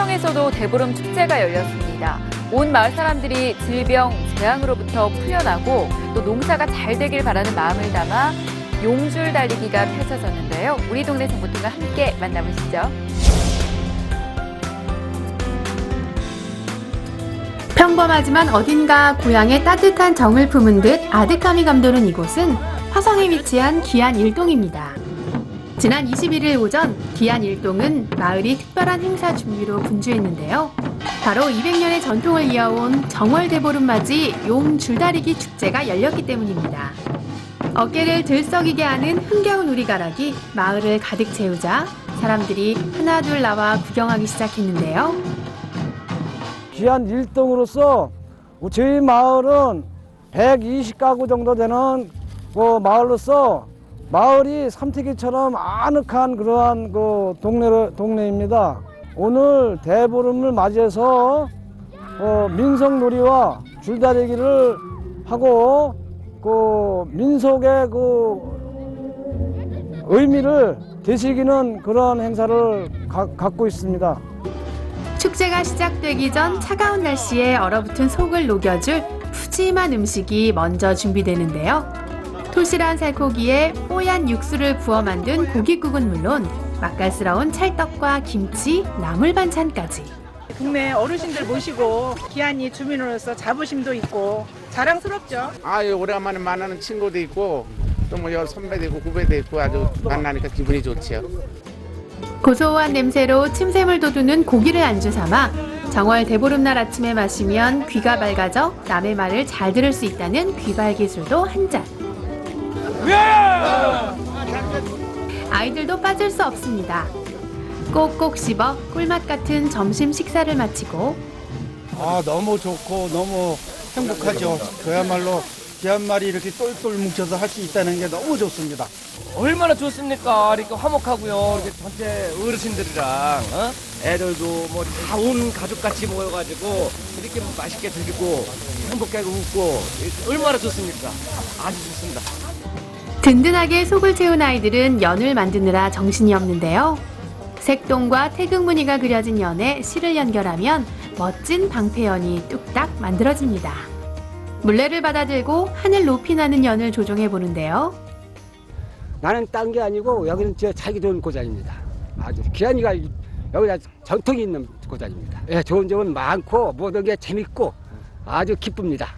화성에서도 대보름 축제가 열렸습니다. 온 마을 사람들이 질병, 재앙으로부터 풀려나고 또 농사가 잘 되길 바라는 마음을 담아 용줄 달리기가 펼쳐졌는데요. 우리 동네 정보팀과 함께 만나보시죠. 평범하지만 어딘가 고향의 따뜻한 정을 품은 듯 아득함이 감도는 이곳은 화성에 위치한 기안 일동입니다. 지난 21일 오전 기안 일동은 마을이 특별한 행사 준비로 분주했는데요. 바로 200년의 전통을 이어온 정월대보름 맞이 용 줄다리기 축제가 열렸기 때문입니다. 어깨를 들썩이게 하는 흥겨운 우리가락이 마을을 가득 채우자 사람들이 하나둘 나와 구경하기 시작했는데요. 귀한 일동으로서 저희 마을은 120가구 정도 되는 그 마을로서 마을이 삼태기처럼 아늑한 그러한 그 동네, 동네입니다. 오늘 대보름을 맞이해서 어, 민속놀이와 줄다리기를 하고 그 민속의 그 의미를 되새기는 그런 행사를 가- 갖고 있습니다. 축제가 시작되기 전 차가운 날씨에 얼어붙은 속을 녹여줄 푸짐한 음식이 먼저 준비되는데요. 토실한 살코기에 뽀얀 육수를 부어 만든 고깃국은 물론 맛깔스러운 찰떡과 김치, 나물 반찬까지. 동네 어르신들 모시고 기한이 주민으로서 자부심도 있고 자랑스럽죠. 아유 오래간만에 만나는 친구도 있고 또뭐 선배도 있고 후배도 있고 아주 만나니까 기분이 좋지요. 고소한 냄새로 침샘을 돋우는 고기를 안주 삼아 정월 대보름날 아침에 마시면 귀가 밝아져 남의 말을 잘 들을 수 있다는 귀발 기술도 한 잔. 아이들도 빠질 수 없습니다. 꼭꼭 씹어 꿀맛 같은 점심 식사를 마치고 아 너무 좋고 너무 행복하죠. 그야말로 계란말이 이렇게 똘똘 뭉쳐서 할 수 있다는 게 너무 좋습니다. 얼마나 좋습니까? 이렇게 화목하고요. 이렇게 전체 어르신들이랑 어? 애들도 뭐 다 온 가족같이 모여가지고 이렇게 뭐 맛있게 드리고 행복하게 웃고 얼마나 좋습니까? 아주 좋습니다. 든든하게 속을 채운 아이들은 연을 만드느라 정신이 없는데요. 색동과 태극 무늬가 그려진 연에 실을 연결하면 멋진 방패연이 뚝딱 만들어집니다. 물레를 받아들고 하늘 높이 나는 연을 조종해 보는데요. 나는 딴 게 아니고 여기는 저 살기 좋은 고장입니다. 아주 기한이가 여기가 전통이 있는 고장입니다. 예, 좋은 점은 많고 모든 게 재밌고 아주 기쁩니다.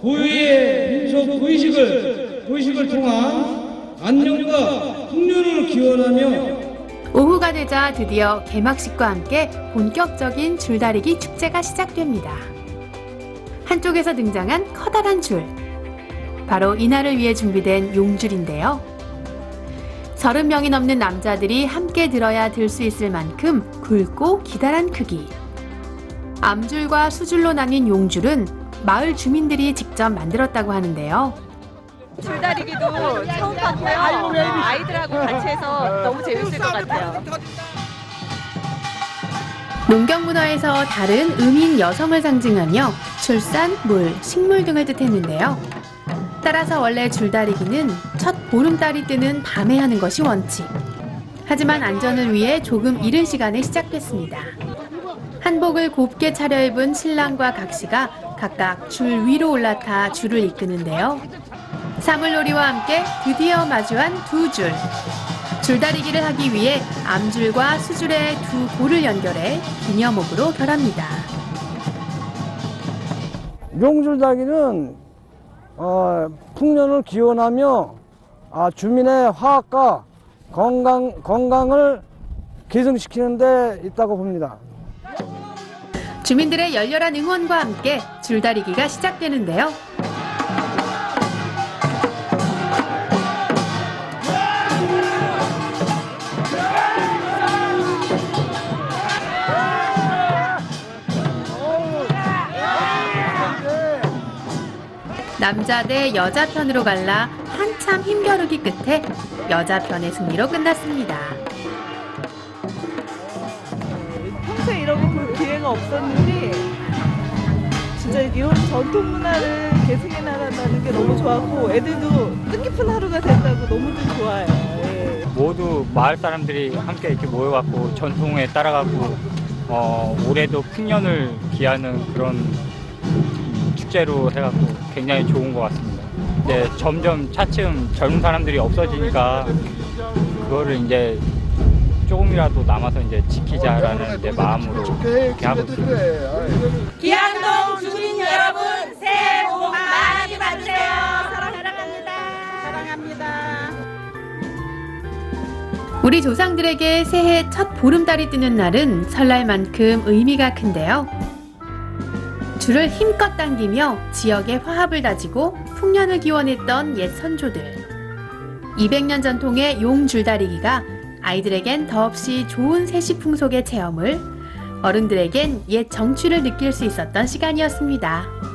고유의 민속 의식을 의식을 통한 안녕과 풍요를 기원하며 오후가 되자 드디어 개막식과 함께 본격적인 줄다리기 축제가 시작됩니다. 한쪽에서 등장한 커다란 줄. 바로 이날을 위해 준비된 용줄인데요. 서른 명이 넘는 남자들이 함께 들어야 들 수 있을 만큼 굵고 기다란 크기. 암줄과 수줄로 나뉜 용줄은 마을 주민들이 직접 만들었다고 하는데요. 줄다리기도 처음 봤고요. 아이들하고 같이 해서 너무 재밌을 것 같아요. 농경 문화에서 다른 음인 여성을 상징하며 출산, 물, 식물 등을 뜻했는데요. 따라서 원래 줄다리기는 첫 보름달이 뜨는 밤에 하는 것이 원칙. 하지만 안전을 위해 조금 이른 시간에 시작됐습니다. 한복을 곱게 차려입은 신랑과 각시가 각각 줄 위로 올라타 줄을 이끄는데요. 사물놀이와 함께 드디어 마주한 두 줄. 줄다리기를 하기 위해 암줄과 수줄의 두 골을 연결해 기념목으로 결합니다. 용줄다기는 어, 풍년을 기원하며 아, 주민의 화학과 건강, 건강을 개선시키는 데 있다고 봅니다. 주민들의 열렬한 응원과 함께 줄다리기가 시작되는데요. 남자 대 여자 편으로 갈라 한참 힘겨루기 끝에 여자 편의 승리로 끝났습니다. 평소에 이런 거 볼 기회가 없었는데 진짜 이런 전통 문화를 계승해 나간다는 게 너무 좋았고 애들도 뜻깊은 하루가 됐다고 너무들 좋아요. 예. 모두 마을 사람들이 함께 이렇게 모여갖고 전통에 따라가고 어, 올해도 풍년을 기하는 그런 음, 축제로 해갖고 굉장히 좋은 것 같습니다. 이제 점점 차츰 젊은 사람들이 없어지니까 그거를 이제 조금이라도 남아서 이제 지키자라는 이제 마음으로 이렇게 하고 있습니다. 기안동 주민 여러분 새해 복 많이 받으세요. 사랑합니다. 사랑합니다. 우리 조상들에게 새해 첫 보름달이 뜨는 날은 설날만큼 의미가 큰데요. 줄을 힘껏 당기며 지역의 화합을 다지고 풍년을 기원했던 옛 선조들. 200년 전통의 용 줄다리기가 아이들에겐 더없이 좋은 세시 풍속의 체험을, 어른들에겐 옛 정취를 느낄 수 있었던 시간이었습니다.